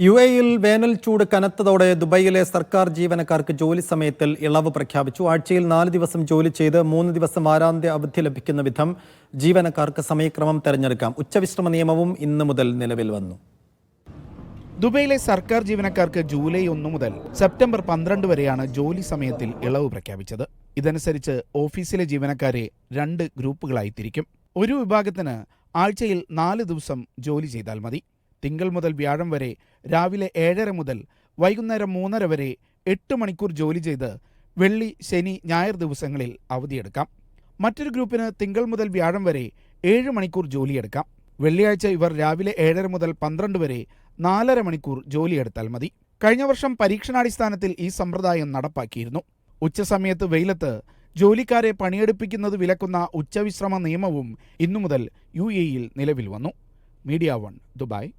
U എയിൽ വേനൽ ചൂട് കനത്തതോടെ ദുബൈയിലെ സർക്കാർ ജീവനക്കാർക്ക് ജോലി സമയത്തിൽ ഇളവ് പ്രഖ്യാപിച്ചു. ആഴ്ചയിൽ നാല് ദിവസം ജോലി ചെയ്ത് മൂന്ന് ദിവസം വാരാന്ത്യ അവധി ലഭിക്കുന്ന വിധം ജീവനക്കാർക്ക് സമയക്രമം തെരഞ്ഞെടുക്കാം. ഉച്ചവിശ്രമ നിയമവും ഇന്ന് മുതൽ നിലവിൽ വന്നു. ദുബൈയിലെ സർക്കാർ ജീവനക്കാർക്ക് ജൂലൈ ഒന്ന് മുതൽ സെപ്റ്റംബർ പന്ത്രണ്ട് വരെയാണ് ജോലി സമയത്തിൽ ഇളവ് പ്രഖ്യാപിച്ചത്. ഇതനുസരിച്ച് ഓഫീസിലെ ജീവനക്കാരെ രണ്ട് ഗ്രൂപ്പുകളായി തിരിക്കും. ഒരു വിഭാഗത്തിന് ആഴ്ചയിൽ നാല് ദിവസം ജോലി ചെയ്താൽ മതി. തിങ്കൾ മുതൽ വ്യാഴം വരെ രാവിലെ ഏഴര മുതൽ വൈകുന്നേരം മൂന്നര വരെ എട്ട് മണിക്കൂർ ജോലി ചെയ്ത് വെള്ളി ശനി ഞായർ ദിവസങ്ങളിൽ അവധിയെടുക്കാം. മറ്റൊരു ഗ്രൂപ്പിന് തിങ്കൾ മുതൽ വ്യാഴം വരെ ഏഴ് മണിക്കൂർ ജോലിയെടുക്കാം. വെള്ളിയാഴ്ച ഇവർ രാവിലെ ഏഴര മുതൽ പന്ത്രണ്ട് വരെ നാലര മണിക്കൂർ ജോലിയെടുത്താൽ മതി. കഴിഞ്ഞ വർഷം പരീക്ഷണാടിസ്ഥാനത്തിൽ ഈ സമ്പ്രദായം നടപ്പാക്കിയിരുന്നു. ഉച്ചസമയത്ത് വെയിലത്ത് ജോലിക്കാരെ പണിയെടുപ്പിക്കുന്നത് വിലക്കുന്ന ഉച്ചവിശ്രമ നിയമവും ഇന്നു മുതൽ യു എയിൽ നിലവിൽ വന്നു. Media One Dubai.